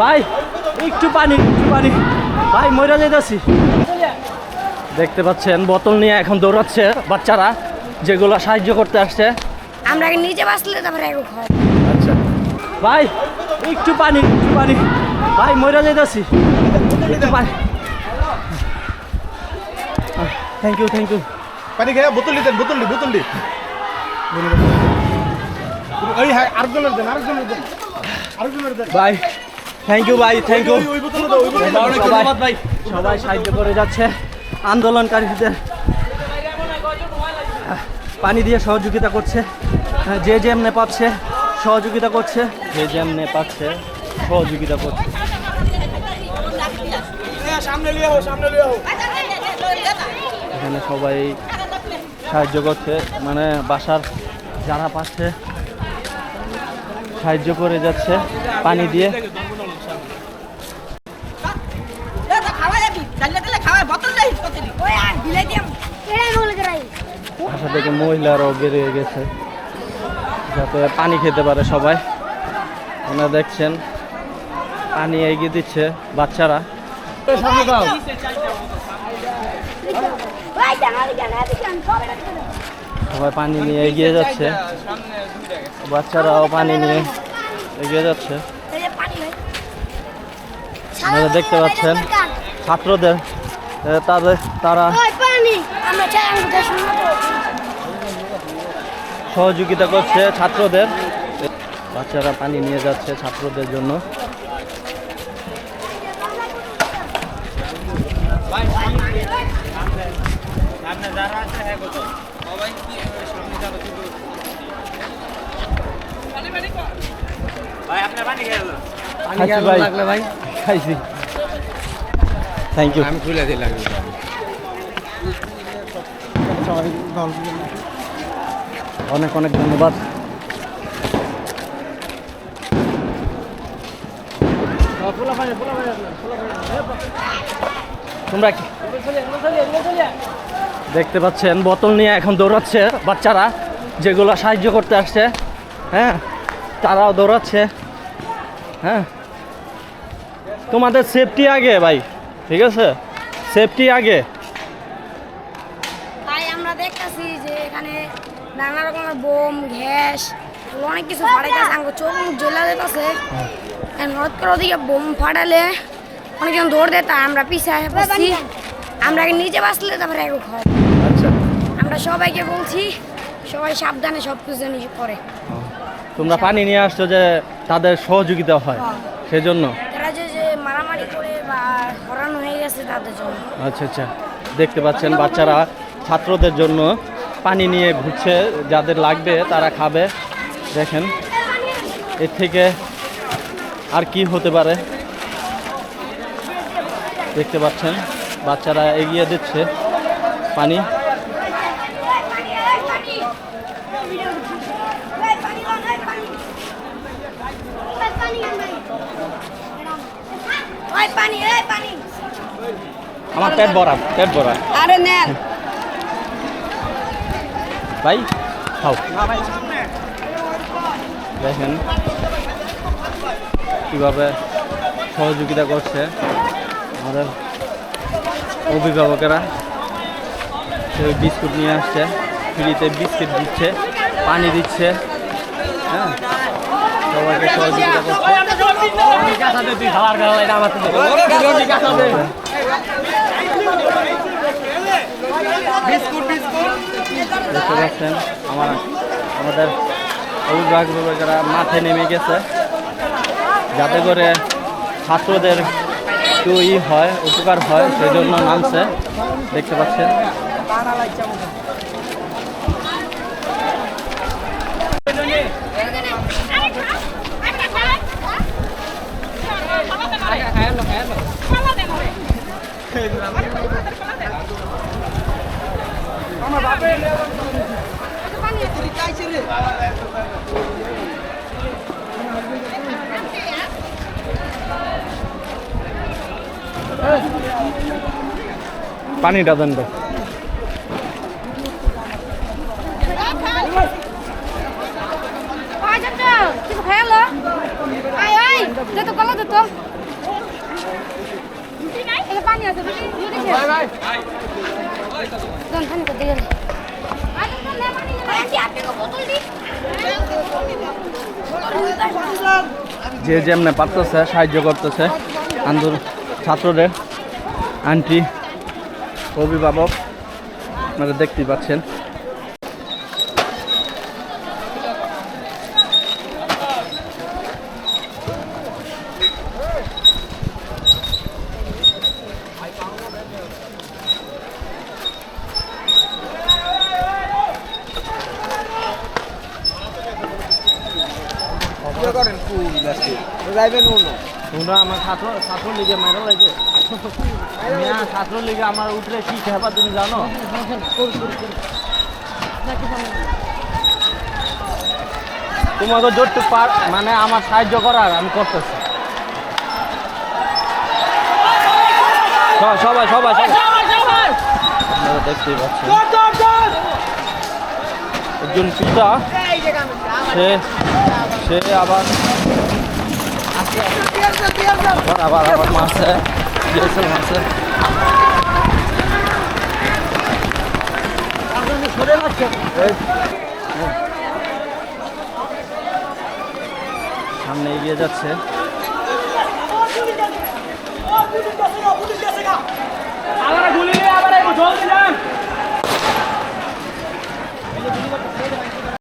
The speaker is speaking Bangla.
ভাই একটু পানি একটু পানি। ভাই মরে যাইতেছি। দেখতে পাচ্ছেন বোতল নিয়ে এখন দৌড়াচ্ছে বাচ্চারা যেগুলো সাহায্য করতে আসছে। আমরা নিজে বাঁচলে তারপরে আচ্ছা। ভাই একটু পানি একটু পানি। ভাই মরে যাইতেছি। একটু পানি। থ্যাংক ইউ থ্যাংক ইউ পানি খেয়ে বোতল দিতেন বোতল দি বোতল দি। ওই হ্যাঁ আরেকজনের দেন আরেকজনের দেন আরেকজনের দেন। ভাই থ্যাংক ইউ ভাই থ্যাংক ইউ ভাই সবাই সাহায্য করে যাচ্ছে। আন্দোলনকারীদের পানি দিয়ে সহযোগিতা করছে। আহ, যে যেমনে পাচ্ছে সহযোগিতা করছে। যে যেমনে পাচ্ছে সহযোগিতা করছে। আও এখানে সবাই সাহায্য করছে। মানে বাসার যারা পাচ্ছে সাহায্য করে যাচ্ছে পানি দিয়ে। বোতল প্রতিদিন। ওই আর বিলাই বলে বাসা থেকে মহিলারাও বেরিয়ে গেছে। যাতে পানি খেতে পারে সবাই। ওনারা দেখছেন পানি এগিয়ে দিচ্ছে বাচ্চারা। সামনে দাও। সবাই পানি নিয়ে এগিয়ে যাচ্ছে। বাচ্চারাও পানি নিয়ে এগিয়ে যাচ্ছে। এই যে পানি ভাই। আপনারা দেখতে পাচ্ছেন ছাত্রদের তাদের তারা ওই পানি আমরা চাই আঙ্গুটা শুনব সহযোগিতা করছে ছাত্রদের। বাচ্চারা পানি নিয়ে যাচ্ছে ছাত্রদের জন্য। খাইছি ভাই। খাইছি। থ্যাংক ইউ আমি খুলে দিলাম অনেক অনেক ধন্যবাদ। তোমরা কি? দেখতে পাচ্ছেন বোতল নিয়ে এখন দৌড়াচ্ছে বাচ্চারা যেগুলো সাহায্য করতে আসছে। হ্যাঁ তারাও দৌড়াচ্ছে। হ্যাঁ। তোমাদের সেফটি আগে ভাই। ঠিক আছে? সেফটি আগে। তাই আমরা দেখতেছি যে এখানে নানা রকমের বোম গ্যাস অনেক কিছু ফাটাইতেছে। আঙ্গু চোখ মুখ জ্বলা যেতেছে। হঠাৎ করে ওদিকে বোম ফাটালে অনেকজন দৌড় দেয় তাই আমরা পিছিয়ে পড়ছি। আমরা আগে নিজে বাঁচলে তারপরে এগো খাওয়া আচ্ছা। আমরা সবাইকে বলছি সবাই সাবধানে সব কিছু নিজে করে তোমরা পানি নিয়ে আসছো যে তাদের সহযোগিতা হয়। হ্যাঁ। সেজন্য। হরানো হয়ে গেছে তাদের জন্য। আচ্ছা আচ্ছা। দেখতে পাচ্ছেন বাচ্চারা ছাত্রদের জন্য পানি নিয়ে ঘুরছে যাদের লাগবে তারা খাবে। দেখেন এর থেকে আর কি হতে পারে? দেখতে পাচ্ছেন বাচ্চারা এগিয়ে দিচ্ছে পানি। ওই পানি এই পানি। আমার পেট ভরা পেট ভরা। আরে নেন। ভাই খাও। দেখেন কীভাবে সহযোগিতা করছে আমাদের অভিভাবকেরা। সে বিস্কুট নিয়ে আসছে ফ্রিতে বিস্কিট দিচ্ছে পানি দিচ্ছে হ্যাঁ? সবাইকে সহযোগিতা করছে দেখতে পাচ্ছেন আমার আমাদের অভিভাবকেরা মাঠে নেমে গেছে যাতে করে ছাত্রদের একটু ই হয় উপকার হয় সেই জন্য নামছে দেখতে পাচ্ছেন পানিটা দেন তো। আয় চাচা কিছু খেয়ালো আয় আয় দে তো কলা তো এই পানি আছে বেশি বেশি ভাই ভাই দন পানি কর দিলেন আরে তো লে পানি লে আন্টি আপনি কো বোতল দি যে যেমনে পারতেছে সাহায্য করতেছে। আন্দোলন ছাত্রদের আন্টি অভিভাবক আপনারা দেখতে পাচ্ছেন। তোমরা আমার ছাত্র ছাত্র লীগে মেরে লাগছে ছাত্র লীগে আমার উঠলে কি খেবা তুমি জানো? তোমাকে যতটুকু পার মানে আমার সাহায্য করার আমি করতেছি। সবাই সবাই সবাই সবাই। আপনারা দেখতেই পাচ্ছেন। একজন পিতা সে সে আবার আবার আবার মারছে। মাসে সামনে এগিয়ে যাচ্ছে। গুলি আবার জল দিলাম